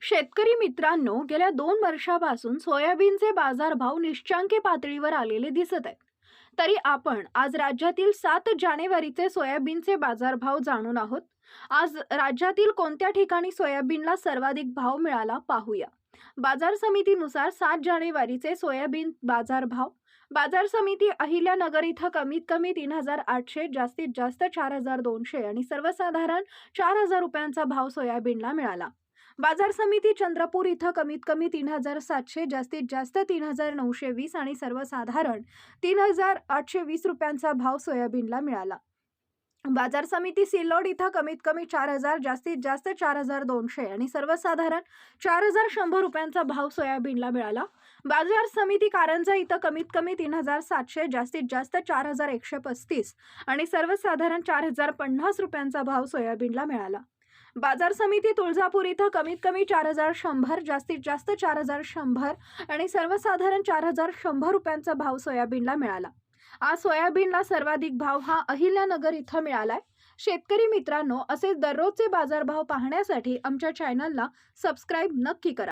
शेतकरी मित्रांनो गेल्या दोन वर्षापासून सोयाबीनचे बाजारभाव निश्चांकी पातळीवर आलेले दिसत आहेत. तरी आपण आज राज्यातील सात जानेवारीचे सोयाबीनचे बाजारभाव जाणून आहोत. आज राज्यातील कोणत्या ठिकाणी सोयाबीनला सर्वाधिक भाव मिळाला पाहूया. बाजार समितीनुसार सात जानेवारीचे सोयाबीन बाजारभाव. बाजार समिती अहिल्यानगर इथं कमीत कमी तीन हजार आठशे जास्तीत जास्त चार हजार दोनशे आणि सर्वसाधारण चार हजार रुपयांचा भाव सोयाबीनला मिळाला. बाजार समिती चंद्रपूर इथं कमीत कमी तीन हजार सातशे जास्तीत जास्त तीन हजार नऊशे वीस आणि सर्वसाधारण तीन हजार आठशे वीस रुपयांचा भाव सोयाबीनला मिळाला. बाजार समिती सिल्लोड इथं कमीत कमी चार हजार जास्तीत जास्त चार हजार दोनशे आणि सर्वसाधारण चार हजार शंभर रुपयांचा भाव सोयाबीनला मिळाला. बाजार समिती कारंजा इथं कमीत कमी तीन हजार सातशे जास्तीत जास्त चार हजार एकशे पस्तीस आणि सर्वसाधारण चार हजार पन्नास रुपयांचा भाव सोयाबीनला मिळाला. बाजार समिती तुळजापूर इथं कमीत कमी चार हजार शंभर जास्तीत जास्त चार हजार शंभर आणि सर्वसाधारण चार हजार शंभर रुपयांचा भाव सोयाबीनला मिळाला. आज सोयाबीनला सर्वाधिक भाव हा अहिल्यानगर इथं मिळालाय. शेतकरी मित्रांनो असे दररोजचे बाजारभाव पाहण्यासाठी आमच्या चॅनलला सबस्क्राईब नक्की करा.